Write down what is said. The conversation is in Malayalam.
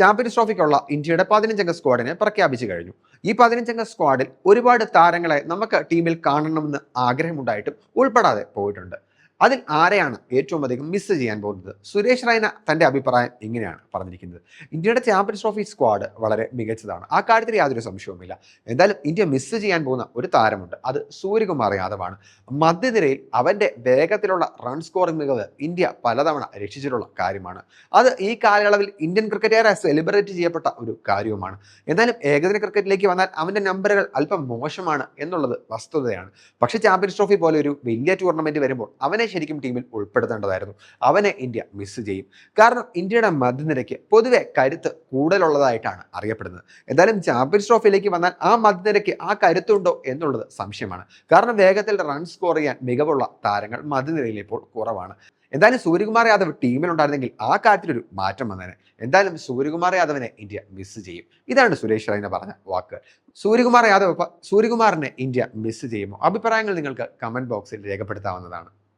ചാമ്പ്യൻസ് ട്രോഫിക്കുള്ള ഇന്ത്യയുടെ പതിനഞ്ചംഗ സ്ക്വാഡിനെ പ്രഖ്യാപിച്ചു കഴിഞ്ഞു. ഈ പതിനഞ്ചംഗ സ്ക്വാഡിൽ ഒരുപാട് താരങ്ങളെ നമുക്ക് ടീമിൽ കാണണമെന്ന് ആഗ്രഹമുണ്ടായിട്ടും ഉൾപ്പെടാതെ പോയിട്ടുണ്ട്. അതിൽ ആരെയാണ് ഏറ്റവും അധികം മിസ് ചെയ്യാൻ പോകുന്നത്? സുരേഷ് റൈന തന്റെ അഭിപ്രായം ഇങ്ങനെയാണ് പറഞ്ഞിരിക്കുന്നത്? ഇന്ത്യയുടെ ചാമ്പ്യൻസ് ട്രോഫി സ്ക്വാഡ് വളരെ മികച്ചതാണ്. ആ കാര്യത്തിൽ യാതൊരു സംശയവുമില്ല. എന്തായാലും ഇന്ത്യ മിസ് ചെയ്യാൻ പോകുന്ന ഒരു താരമുണ്ട്. അത് സൂര്യകുമാർ യാദവാണ്. മധ്യനിരയിൽ അവന്റെ വേഗത്തിലുള്ള റൺ സ്കോറിംഗ് മികവ് ഇന്ത്യ പലതവണ രക്ഷിച്ചിട്ടുള്ള കാര്യമാണ്. അത് ഈ കാലയളവിൽ ഇന്ത്യൻ ക്രിക്കറ്റുകാരെ സെലിബ്രേറ്റ് ചെയ്യപ്പെട്ട ഒരു കാര്യവുമാണ്. എന്നാലും ഏകദിന ക്രിക്കറ്റിലേക്ക് വന്നാൽ അവന്റെ നമ്പറുകൾ അല്പം മോശമാണ് എന്നുള്ളത് വസ്തുതയാണ്. പക്ഷേ ചാമ്പ്യൻസ് ട്രോഫി പോലെ ഒരു വലിയ ടൂർണമെന്റ് വരുമ്പോൾ അവനെ ശരിക്കും ടീമിൽ ഉൾപ്പെടുത്തേണ്ടതായിരുന്നു. അവനെ ഇന്ത്യ മിസ് ചെയ്യും. കാരണം ഇന്ത്യയുടെ മധ്യനിരയ്ക്ക് പൊതുവെ കരുത്ത് കൂടുതലുള്ളതായിട്ടാണ് അറിയപ്പെടുന്നത്. എന്തായാലും ചാമ്പ്യൻസ് ട്രോഫിയിലേക്ക് വന്നാൽ ആ മധ്യനിരയ്ക്ക് ആ കരുത്തുണ്ടോ എന്നുള്ളത് സംശയമാണ്. കാരണം വേഗത്തിൽ റൺ സ്കോർ ചെയ്യാൻ മികവുള്ള താരങ്ങൾ മധ്യനിരയിൽ ഇപ്പോൾ കുറവാണ്. എന്തായാലും സൂര്യകുമാർ യാദവ് ടീമിലുണ്ടായിരുന്നെങ്കിൽ ആ കാര്യത്തിലൊരു മാറ്റം വന്നേനെ. എന്തായാലും സൂര്യകുമാർ യാദവിനെ ഇന്ത്യ മിസ് ചെയ്യും. ഇതാണ് സുരേഷ് റൈന പറഞ്ഞ വാക്ക്. സൂര്യകുമാർ യാദവ് സൂര്യകുമാറിനെ ഇന്ത്യ മിസ് ചെയ്യുമോ? അഭിപ്രായങ്ങൾ നിങ്ങൾക്ക് കമന്റ് ബോക്സിൽ രേഖപ്പെടുത്താവുന്നതാണ്.